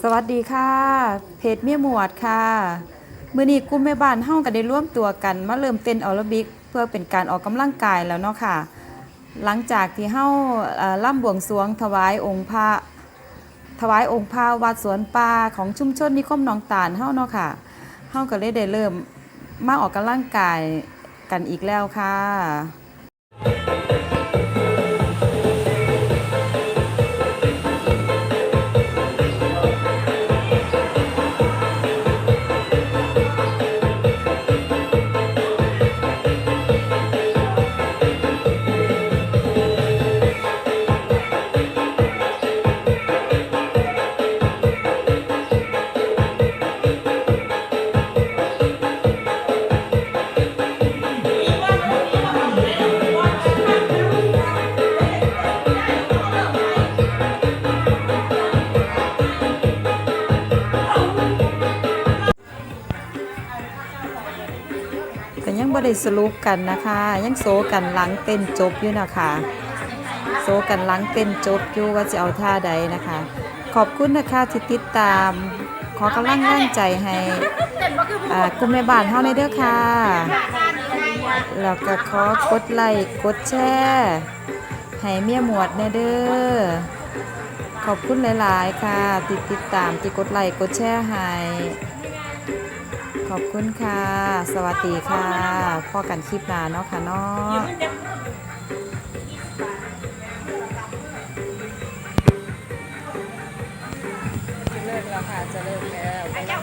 สวัสดีค่ะ เพจเมียหมวดค่ะมื้อนี้กลุ่มแม่บ้านเฮาก็ได้ร่วมตัวกันมาเริ่มเต้นแอโรบิก เพื่อเป็นการออกกำลังกายแล้วเนาะค่ะ หลังจากที่เฮาเอ่อล่ำบวงสรวงถวายองค์พระถวายองค์พระวัดสวนป่าของชุมชนนิคมหนองตาลเฮาเนาะค่ะเฮาก็เลยได้เริ่มมาออกกำลังกายกันอีกแล้วค่ะ ก็ยังบ่ได้สรุปกันนะคะ ยังโซกันหลังเต้นจบอยู่นะคะโซกันหลังเต้นจบอยู่ว่าจะเอาท่าใดนะคะ ขอบคุณนะคะที่ติดตาม ขอกำลังแรงใจให้กลุ่มแม่บ้านเฮาในเด้อค่ะแล้วก็ขอกดไลค์กดแชร์ให้เมียหมวดในเด้อขอบคุณหลาย ๆ ค่ะที่ติดตามที่กดไลค์กดแชร์ให้ ขอบคุณค่ะ สวัสดีค่ะพ่อกันคลิปหน้าเนาะค่ะเนาะจะเลิกแล้วค่ะ จะเลิกแล้ว